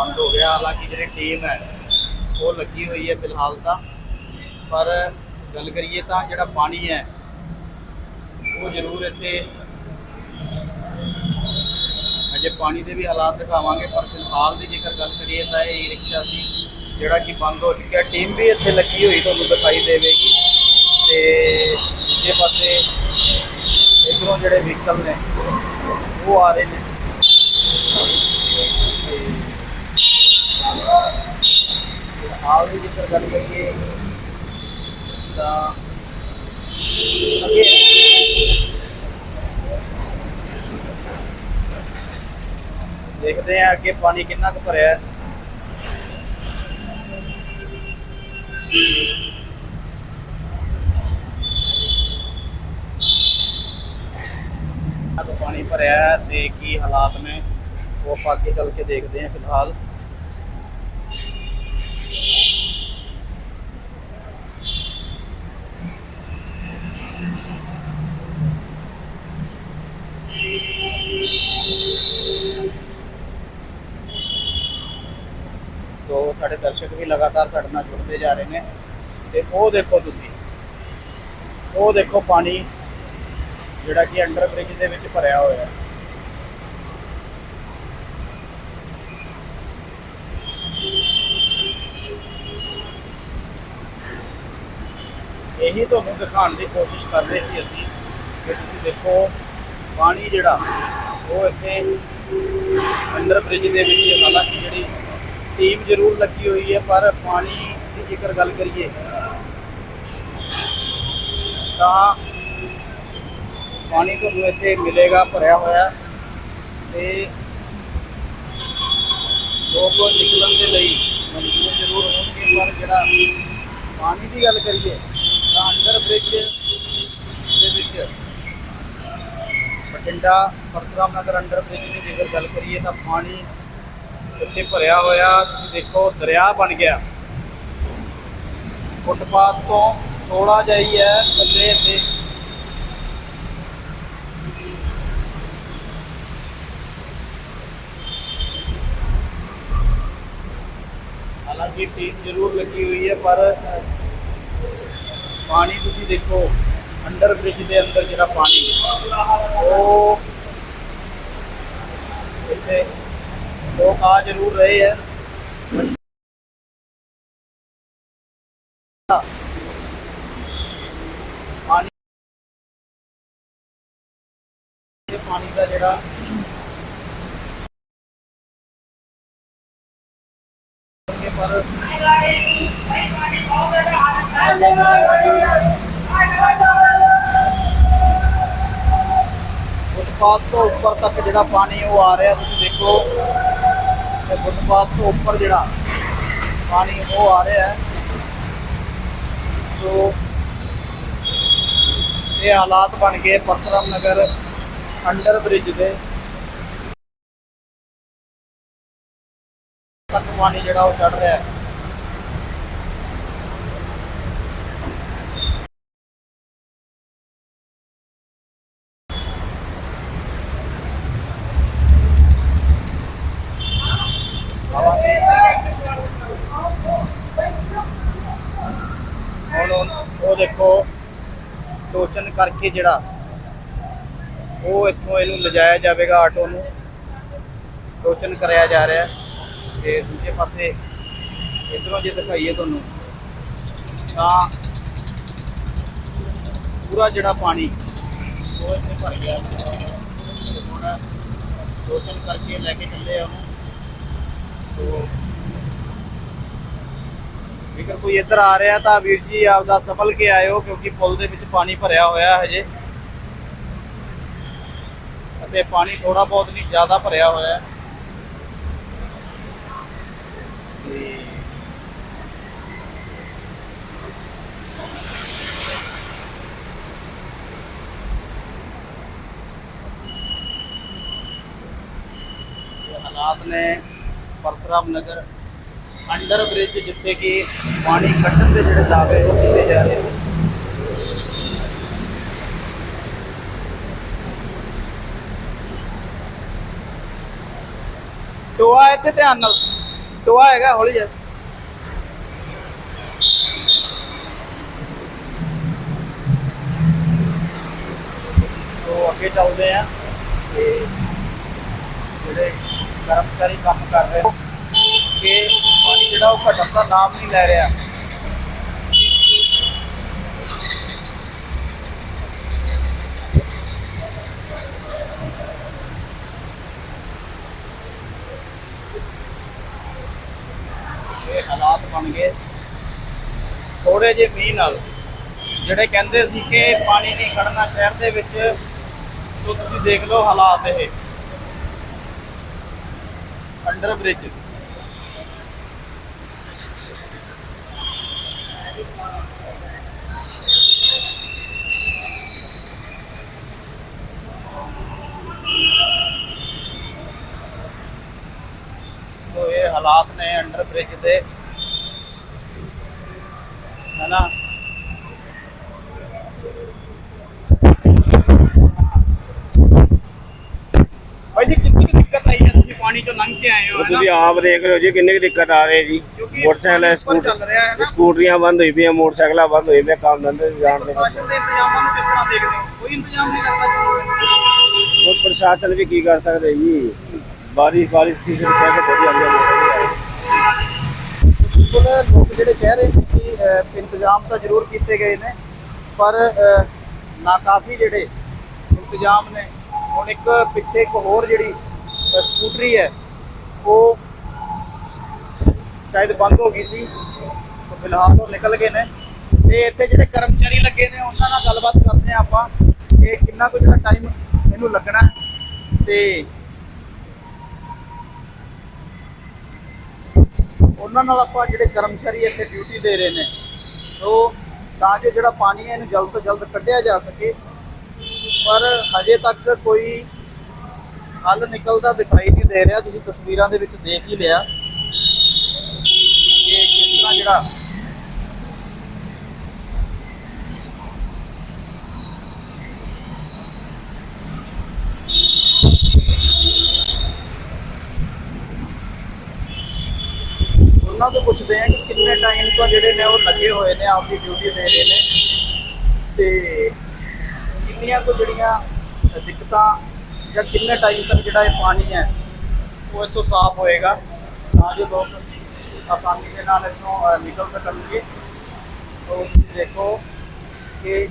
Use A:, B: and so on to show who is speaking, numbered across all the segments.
A: ਬੰਦ ਹੋ ਗਿਆ। ਹਾਲਾਂਕਿ ਜਿਹੜੀ ਟੀਮ ਹੈ, ਉਹ ਲੱਗੀ ਹੋਈ ਹੈ ਫਿਲਹਾਲ ਤਾਂ। ਪਰ ਗੱਲ ਕਰੀਏ ਤਾਂ ਜਿਹੜਾ ਪਾਣੀ ਹੈ, ਉਹ ਜ਼ਰੂਰ ਇੱਥੇ ਅਜੇ ਪਾਣੀ ਦੇ ਵੀ ਹਾਲਾਤ ਦਿਖਾਵਾਂਗੇ। ਪਰ ਫਿਲਹਾਲ ਦੀ ਜੇਕਰ ਗੱਲ ਕਰੀਏ ਤਾਂ ਇਹ ਰਿਕਸ਼ਾ ਸੀ, ਜਿਹੜਾ ਕਿ ਬੰਦ ਹੋ ਚੁੱਕਿਆ। ਟੀਮ ਵੀ ਇੱਥੇ ਲੱਗੀ ਹੋਈ ਤੁਹਾਨੂੰ ਦਿਖਾਈ ਦੇਵੇਗੀ। ਤੇ ਦੂਜੇ ਪਾਸੇ ਇਧਰੋਂ ਜਿਹੜੇ ਵਹੀਕਲ ਨੇ, ਉਹ ਆ ਰਹੇ ਨੇ। ਤੇ ਹਾਲ ਦੀ ਜੇਕਰ ਗੱਲ ਕਰੀਏ ਤਾਂ ਅੱਗੇ ਦੇਖਦੇ ਆ ਅੱਗੇ ਪਾਣੀ ਕਿੰਨਾ ਕੁ ਭਰਿਆ ਹੈ ਕਿੰਨਾ ਕੁ ਪਾਣੀ ਭਰਿਆ ਹੈ ਤੇ ਕੀ ਹਾਲਾਤ ਨੇ ਉਹ ਆਪਾਂ ਅੱਗੇ ਚੱਲ ਕੇ ਦੇਖਦੇ ਹਾਂ ਫਿਲਹਾਲ ਸੋ ਸਾਡੇ ਦਰਸ਼ਕ ਵੀ ਲਗਾਤਾਰ ਸਾਡੇ ਨਾਲ ਜੁੜਦੇ ਜਾ ਰਹੇ ਨੇ। ਤੇ ਉਹ ਦੇਖੋ ਤੁਸੀਂ, ਉਹ ਦੇਖੋ ਪਾਣੀ ਜਿਹੜਾ ਕਿ ਅੰਡਰ ਬ੍ਰਿਜ ਦੇ ਵਿੱਚ ਭਰਿਆ ਹੋਇਆ ਹੈ। ਇਹੀ ਤੁਹਾਨੂੰ ਦਿਖਾਉਣ ਦੀ ਕੋਸ਼ਿਸ਼ ਕਰ ਰਹੇ ਸੀ ਅਸੀਂ ਕਿ ਤੁਸੀਂ ਦੇਖੋ, ਪਾਣੀ ਜਿਹੜਾ, ਉਹ ਇੱਥੇ ਅੰਦਰ ਬ੍ਰਿਜ ਦੇ ਵਿੱਚ ਹਾਲਾਂਕਿ ਜਿਹੜੀ ਟੀਮ ਜ਼ਰੂਰ ਲੱਗੀ ਹੋਈ ਹੈ, ਪਰ ਪਾਣੀ ਦੀ ਜੇਕਰ ਗੱਲ ਕਰੀਏ, ਤਾਂ ਪਾਣੀ ਤੁਹਾਨੂੰ ਇੱਥੇ ਮਿਲੇਗਾ, ਭਰਿਆ ਹੋਇਆ ਤੇ ਲੋਕ ਨਿਕਲਣ ਦੇ ਲਈ ਮਜਬੂਰ ਜ਼ਰੂਰ ਹੋਣਗੇ, ਪਰ ਜਿਹੜਾ ਪਾਣੀ ਦੀ ਗੱਲ ਕਰੀਏ ਬਠਿੰਡਾ ਪਰਸ਼ੁਰਾਮ ਨਗਰ ਅੰਡਰ ਬ੍ਰਿਜ ਦੀ ਜੇਕਰ ਗੱਲ ਕਰੀਏ ਤਾਂ ਪਾਣੀ ਇੱਥੇ ਭਰਿਆ ਹੋਇਆ ਤੁਸੀਂ ਦੇਖੋ ਦਰਿਆ ਬਣ ਗਿਆ ਫੁੱਟਪਾਥ ਤੋਂ ਥੋੜਾ ਜਿਹਾ ਹੀ ਹੈ ਥੱਲੇ ਤੇ ਹਾਲਾਂਕਿ ਟੀਮ ਜ਼ਰੂਰ ਲੱਗੀ ਹੋਈ ਹੈ ਪਰ ਅ, ਪਾਣੀ ਤੁਸੀਂ ਦੇਖੋ ਅੰਡਰ ਬ੍ਰਿਜ ਦੇ ਅੰਦਰ ਜਿਹੜਾ ਪਾਣੀ ਉਹ ਇੱਥੇ ਲੋਕ ਆ ਜ਼ਰੂਰ ਰਹੇ ਹੈ ਪਾਣੀ ਇਹ ਪਾਣੀ ਦਾ ਜਿਹੜਾ ਪਰ ਫੁੱਟਪਾਥ ਤੋਂ ਉੱਪਰ ਤੱਕ ਜਿਹੜਾ ਪਾਣੀ ਉਹ ਆ ਰਿਹਾ, ਤੁਸੀਂ ਦੇਖੋ। ਤੇ ਫੁੱਟਪਾਥ ਤੋਂ ਉੱਪਰ ਜਿਹੜਾ ਪਾਣੀ ਉਹ ਆ ਰਿਹਾ ਹੈ। ਸੋ ਇਹ ਹਾਲਾਤ ਬਣ ਗਏ ਪਰਸਰਾਮ ਨਗਰ ਅੰਡਰ ਬ੍ਰਿਜ ਦੇ। ਤੱਕ ਪਾਣੀ ਜਿਹੜਾ ਉਹ ਚੜ ਰਿਹਾ ਹੈ ਹੁਣ ਉਹ- ਉਹ ਦੇਖੋ ਟੋਚਨ ਕਰਕੇ ਜਿਹੜਾ ਉਹ ਇੱਥੋਂ ਇਹਨੂੰ ਲਿਜਾਇਆ ਜਾਵੇਗਾ ਆਟੋ ਨੂੰ। ਟੋਚਨ ਕਰਿਆ ਜਾ ਰਿਹਾ। ਤੇ ਦੂਜੇ ਪਾਸੇ ਇਧਰੋਂ ਜੇ ਦਿਖਾਈਏ ਤੁਹਾਨੂੰ, ਤਾਂ ਪੂਰਾ ਜਿਹੜਾ ਪਾਣੀ ਉਹ ਇੱਥੇ ਭਰ ਗਿਆ। ਹੁਣ ਟੋਚਨ ਕਰਕੇ ਲੈ ਕੇ ਚੱਲੇ ਆ ਉਹਨੂੰ। ਸੋ ਜੇਕਰ ਕੋਈ ਇੱਧਰ ਆ ਰਿਹਾ ਤਾਂ ਵੀਰ ਜੀ ਆਪਦਾ ਸਫਲ ਕੇ ਆਇਓ ਕਿਉਂਕਿ ਪੁਲ ਦੇ ਵਿੱਚ ਪਾਣੀ ਭਰਿਆ ਹੋਇਆ ਹੈ ਹਜੇ। ਅਤੇ ਪਾਣੀ ਥੋੜਾ ਬਹੁਤ ਨਹੀਂ, ਜ਼ਿਆਦਾ ਭਰਿਆ ਹੋਇਆ ਹੈ। ਹਾਲਾਤ ਨੇ ਪਰਸਰਾਮ ਨਗਰ ਅੰਡਰ ਬ੍ਰਿਜ ਜਿੱਥੇ ਕਿ ਪਾਣੀ ਕੱਢਣ ਦੇ ਜਿਹੜੇ ਦਾਅਵੇ ਉਹ ਕੀਤੇ ਜਾ ਰਹੇ ਨੇ। ਟੋਆ ਇੱਥੇ ਧਿਆਨ ਨਾਲ, ਟੋਆ ਹੈਗਾ ਹੌਲੀ ਜਾ ਤੋ ਅੱਗੇ ਚੱਲਦੇ ਆ ਤੇ ਜਿਹੜੇ ਕਰਮਚਾਰੀ ਕੰਮ ਕਰ ਰਹੇ ਕਿ ਪਾਣੀ ਜਿਹੜਾ ਉਹ ਘਟਣ ਦਾ ਨਾਮ ਨਹੀਂ ਲੈ ਰਿਹਾ। ਇਹ ਹਾਲਾਤ ਬਣ ਗਏ। ਥੋੜੇ ਜਿਹੇ ਮੀਂਹ ਨਾਲ, ਜਿਹੜੇ ਕਹਿੰਦੇ ਸੀ ਕਿ ਪਾਣੀ ਨਹੀਂ ਖੜਨਾ ਸ਼ਹਿਰ ਦੇ ਵਿੱਚ, ਤੋ ਤੁਸੀਂ ਦੇਖ ਲਓ ਹਾਲਾਤ ਇਹ। ਅੰਡਰ ਬ੍ਰਿਜ ਸੋ ਇਹ ਹਾਲਾਤ ਨੇ ਅੰਡਰ ਬ੍ਰਿਜ ਦੇ। ਹੈਨਾ? ਭਾਈ ਜੀ ਕਿੰਨੀ ਕੁ ਦਿੱਕਤ ਆਈ ਹੈ ਤੁਸੀਂ ਪਾਣੀ ਚੋਂ ਲੰਘ ਕੇ ਆਏ ਹੋ ਹੈਨਾ?
B: ਤੁਸੀਂ ਆਪ ਦੇਖ ਰਹੇ ਹੋ ਜੀ ਕਿੰਨੀ ਕੁ ਦਿੱਕਤ ਆ ਰਹੀ ਹੈ ਜੀ।
A: ਕਿਉਂਕਿ
B: ਮੋਟਰਸਾਈਕਲ
A: ਉੱਪਰ
B: ਸਕੂਟਰ
A: ਚੱਲ ਰਿਹਾ ਹੈ ਨਾ।
B: ਸਕੂਟਰੀਆਂ ਬੰਦ ਹੋਈ ਪਈਆਂ ਮੋਟਰਸਾਈਕਲਾਂ ਬੰਦ ਹੋਈ ਪਈਆਂ ਕੰਮ ਧੰਦੇ ਜਾਣ ਦੇ।
A: ਪ੍ਰਸ਼ਾਸਨ ਦੇ ਇੰਤਜ਼ਾਮਾਂ ਨੂੰ ਕਿਸ ਤਰ੍ਹਾਂ ਦੇਖਦੇ ਹੋ? ਕੋਈ ਇੰਤਜ਼ਾਮ ਨਹੀਂ ਲੱਗਦਾ ਜੀ।
B: ਹੁਣ ਪ੍ਰਸ਼ਾਸਨ ਵੀ ਕੀ ਕਰ ਸਕਦੇ ਜੀ? ਬਾਰਿਸ਼ ਬਾਰਿਸ਼ ਕਿਸੇ ਨੂੰ ਕਹਿ ਕੇ ਥੋੜੀ ਆਉਂਦੀ ਹੈ।
A: ਬਿਲਕੁਲ ਲੋਕ ਜਿਹੜੇ ਕਹਿ ਰਹੇ ਨੇ ਕਿ ਅਹ, ਇੰਤਜ਼ਾਮ ਤਾਂ ਜ਼ਰੂਰ ਕੀਤੇ ਗਏ ਨੇ ਪਰ ਅਹ, ਨਾਕਾਫੀ ਜਿਹੜੇ ਇੰਤਜ਼ਾਮ ਨੇ ਹੁਣ ਇੱਕ ਪਿੱਛੇ ਇੱਕ ਹੋਰ ਜਿਹੜੀ ਅਹ, ਸਕੂਟਰੀ ਹੈ ਉਹ ਸ਼ਾਇਦ ਬੰਦ ਹੋ ਗਈ ਸੀ ਤਾਂ ਫਿਲਹਾਲ ਉਹ ਨਿਕਲ ਗਏ ਨੇ। ਤੇ ਇੱਥੇ ਜਿਹੜੇ ਕਰਮਚਾਰੀ ਲੱਗੇ ਨੇ ਉਹਨਾਂ ਨਾਲ ਗੱਲਬਾਤ ਕਰਦੇ ਹਾਂ ਆਪਾਂ ਕਿ ਕਿੰਨਾ ਕੁ ਜਿਹੜਾ ਟਾਈਮ ਇਹਨੂੰ ਲੱਗਣਾ ਹੈ। ਤੇ ਉਹਨਾਂ ਨਾਲ ਆਪਾਂ ਜਿਹੜੇ ਕਰਮਚਾਰੀ ਇੱਥੇ ਡਿਊਟੀ ਦੇ ਰਹੇ ਨੇ, ਸੋ ਤਾਂ ਜੋ ਜਿਹੜਾ ਪਾਣੀ ਹੈ ਇਹਨੂੰ ਜਲਦ ਤੋਂ ਜਲਦ ਕੱਢਿਆ ਜਾ ਸਕੇ, ਪਰ ਹਜੇ ਤੱਕ ਕੋਈ ਹੱਲ ਨਿਕਲਦਾ ਦਿਖਾਈ ਨਹੀਂ ਦੇ ਰਿਹਾ, ਤੁਸੀਂ ਤਸਵੀਰਾਂ ਦੇ ਵਿੱਚ ਦੇਖ ਹੀ ਲਿਆ ਕਿ ਕਿਸ ਤਰ੍ਹਾਂ ਜਿਹੜਾ ਉਹਨਾਂ ਤੋਂ ਪੁੱਛਦੇ ਆ ਕਿ ਕਿੰਨੇ ਟਾਈਮ ਤੋਂ ਜਿਹੜੇ ਨੇ ਉਹ ਲੱਗੇ ਹੋਏ ਨੇ, ਆਪਦੀ ਡਿਊਟੀ ਦੇ ਰਹੇ ਨੇ। ਤੇ ਕਿੰਨੀਆਂ ਕੋ ਜਿਹੜੀਆਂ ਦਿੱਕਤਾਂ ਜਾਂ ਕਿੰਨੇ ਟਾਈਮ ਤੱਕ ਜਿਹੜਾ ਇਹ ਪਾਣੀ ਹੈ, ਉਹ ਇੱਥੋਂ ਸਾਫ਼ ਹੋਏਗਾ। ਤਾਂ ਜੋ ਲੋਕ ਆਸਾਨੀ ਦੇ ਨਾਲ ਇੱਥੋਂ ਨਿਕਲ ਸਕਣਗੇ। ਤੋ ਦੇਖੋ ਕਿ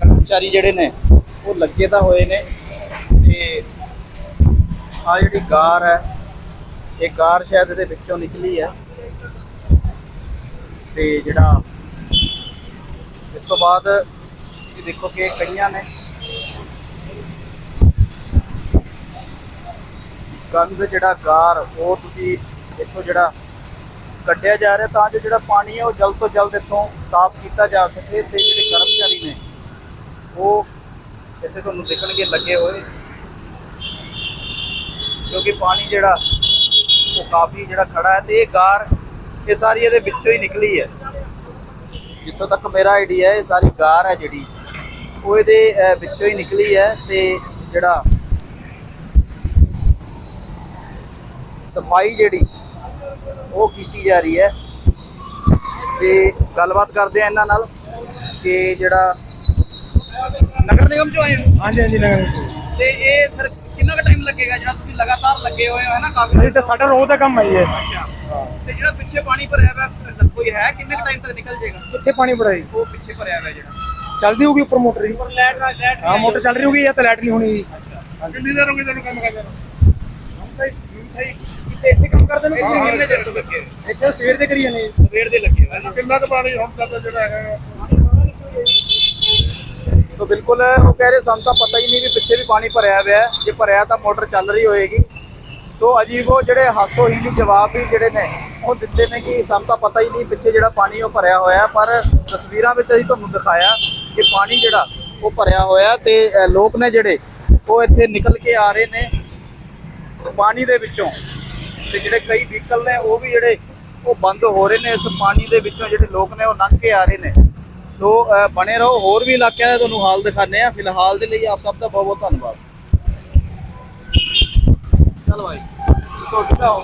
A: ਕਰਮਚਾਰੀ ਜਿਹੜੇ ਨੇ, ਉਹ ਲੱਗੇ ਤਾਂ ਹੋਏ ਨੇ। ਤੇ ਆ ਜਿਹੜੀ ਗਾਰ ਹੈ ਇਹ ਕਾਰ ਸ਼ਾਇਦ ਇਹਦੇ ਵਿੱਚੋਂ ਨਿਕਲੀ ਹੈ ਤੇ ਜਿਹੜਾ ਇਸ ਤੋਂ ਬਾਅਦ ਤੁਸੀਂ ਦੇਖੋ ਕਿ ਕਈਆਂ ਨੇ ਗੰਦ ਜਿਹੜਾ ਕਾਰ, ਉਹ ਤੁਸੀਂ ਇੱਥੋਂ ਜਿਹੜਾ ਕੱਢਿਆ ਜਾ ਰਿਹਾ ਤਾਂ ਜੋ ਜਿਹੜਾ ਪਾਣੀ ਹੈ ਉਹ ਜਲਦ ਤੋਂ ਜਲਦ ਇੱਥੋਂ ਸਾਫ਼ ਕੀਤਾ ਜਾ ਸਕੇ ਤੇ ਜਿਹੜੇ ਕਰਮਚਾਰੀ ਨੇ, ਉਹ ਇੱਥੇ ਤੁਹਾਨੂੰ ਦਿਖਣਗੇ ਲੱਗੇ ਹੋਏ। ਕਿਉਂਕਿ ਪਾਣੀ ਜਿਹੜਾ ਕਾਫੀ ਜਿਹੜਾ ਖੜਾ ਹੈ ਤੇ ਇਹ ਗਾਰ ਇਹ ਸਾਰੀ ਇਹਦੇ ਵਿੱਚੋਂ ਹੀ ਨਿਕਲੀ ਹੈ। ਜਿੱਥੋਂ ਤੱਕ ਮੇਰਾ ਆਈਡੀਆ ਹੈ ਇਹ ਸਾਰੀ ਗਾਰ ਹੈ ਜਿਹੜੀ ਉਹ ਇਹਦੇ ਵਿੱਚੋਂ ਹੀ ਨਿਕਲੀ ਹੈ ਤੇ ਜਿਹੜਾ ਸਫ਼ਾਈ ਜਿਹੜੀ ਉਹ ਕੀਤੀ ਜਾ ਰਹੀ ਹੈ। ਤੇ ਗੱਲਬਾਤ ਕਰਦੇ ਆ ਇਹਨਾਂ ਨਾਲ ਕਿ ਜਿਹੜਾ ਨਗਰ ਨਿਗਮ ਚੋਂ ਆਏ
C: ਹਾਂਜੀ ਹਾਂਜੀ ਨਗਰ
A: ਤੇ ਇਹ ਫਿਰ ਕਿੰਨਾ ਕੁ ਟਾਈਮ ਲੱਗੇਗਾ ਜਿਹੜਾ ਤੁਸੀਂ ਲਗਾਤਾਰ ਲੱਗੇ ਹੋਏ ਹੋ ਹੈ ਨਾ ਕਾਫੀ
C: ਇਹ ਤਾਂ ਸਾਡਾ ਰੋਜ਼ ਦਾ ਕੰਮ ਹੈ ਜੀ ਇਹ।
A: ਅੱਛਾ। ਤੇ ਜਿਹੜਾ ਪਿੱਛੇ ਪਾਣੀ ਭਰਿਆ ਹੋਇਆ ਕੋਈ ਹੈ? ਕਿੰਨੇ ਕੁ ਟਾਈਮ ਤੱਕ ਨਿਕਲ ਜਾਏਗਾ?
C: ਕਿੱਥੇ ਪਾਣੀ ਭਰਾਈ
A: ਉਹ ਪਿੱਛੇ ਭਰਿਆ ਹੋਇਆ ਜਿਹੜਾ।
C: ਚੱਲਦੀ ਹੋਊਗੀ ਉੱਪਰ ਮੋਟਰ ਜੀ? ਹਾਂ ਮੋਟਰ ਚੱਲ ਰਹੀ ਹੋਊਗੀ ਜਾਂ ਤਾਂ ਲਾਈਟ ਨਹੀਂ ਹੋਣੀ ਜੀ। ਕਿੰਨੀ ਦੇਰ ਹੋ ਗਈ ਤੁਹਾਨੂੰ ਕੰਮ ਕਰਦੇ ਨੂੰ? ਇੱਥੇ ਕੰਮ ਕਰਦੇ ਨੂੰ
A: ਇੱਥੇ ਕਿੰਨੇ ਦਿਨ ਤੋਂ ਲੱਗੇ?
C: ਇੱਥੇ ਸਵੇਰ ਦੇ ਕਰੀ ਜਾਂਦੇ
A: ਸਵੇਰ ਦੇ ਲੱਗੇ ਹੋਏ ਨੇ।
C: ਕਿੰਨਾ ਕੁ ਪਾਣੀ ਹੁਣ ਤੱਕ ਜਿਹੜਾ ਹੈ
A: ਸੋ ਬਿਲਕੁਲ, ਉਹ ਕਹਿ ਰਹੇ ਸਾਨੂੰ ਤਾਂ ਪਤਾ ਹੀ ਨਹੀਂ ਵੀ ਪਿੱਛੇ ਵੀ ਪਾਣੀ ਭਰਿਆ ਹੋਇਆ ਹੈ। ਜੇ ਭਰਿਆ ਤਾਂ ਮੋਟਰ ਚੱਲ ਰਹੀ ਹੋਏਗੀ। ਸੋ ਅਜੀਬ ਉਹ ਜਿਹੜੇ ਹਾਸੋ ਹੀਲੀ ਜਵਾਬ ਵੀ ਜਿਹੜੇ ਨੇ, ਉਹ ਦਿੱਤੇ ਨੇ ਕਿ ਸਾਨੂੰ ਤਾਂ ਪਤਾ ਹੀ ਨਹੀਂ ਪਿੱਛੇ ਜਿਹੜਾ ਪਾਣੀ ਉਹ ਭਰਿਆ ਹੋਇਆ ਪਰ ਤਸਵੀਰਾਂ ਵਿੱਚ ਅਸੀਂ ਤੁਹਾਨੂੰ ਦਿਖਾਇਆ ਕਿ ਪਾਣੀ ਜਿਹੜਾ ਉਹ ਭਰਿਆ ਹੋਇਆ ਤੇ ਲੋਕ ਨੇ ਜਿਹੜੇ ਉਹ ਇੱਥੇ ਨਿਕਲ ਕੇ ਆ ਰਹੇ ਨੇ ਪਾਣੀ ਦੇ ਵਿੱਚੋਂ। ਤੇ ਜਿਹੜੇ ਕਈ ਵਹੀਕਲ ਨੇ ਉਹ ਵੀ ਜਿਹੜੇ ਉਹ ਬੰਦ ਹੋ ਰਹੇ ਨੇ, ਇਸ ਪਾਣੀ ਦੇ ਵਿੱਚੋਂ ਜਿਹੜੇ ਲੋਕ ਨੇ ਉਹ ਲੰਘ ਕੇ ਆ ਰਹੇ ਨੇ। ਸੋ ਬਣੇ ਰਹੋ, ਹੋਰ ਵੀ ਇਲਾਕਿਆਂ ਦਾ ਤੁਹਾਨੂੰ ਹਾਲ ਦਿਖਾਣੇ ਆ ਫਿਲਹਾਲ ਦੇ ਲਈ ਆਪ ਸਭ ਦਾ ਬਹੁਤ ਬਹੁਤ ਧੰਨਵਾਦ। ਚਲੋ ਭਾਈ ਤੋਂ ਹੋ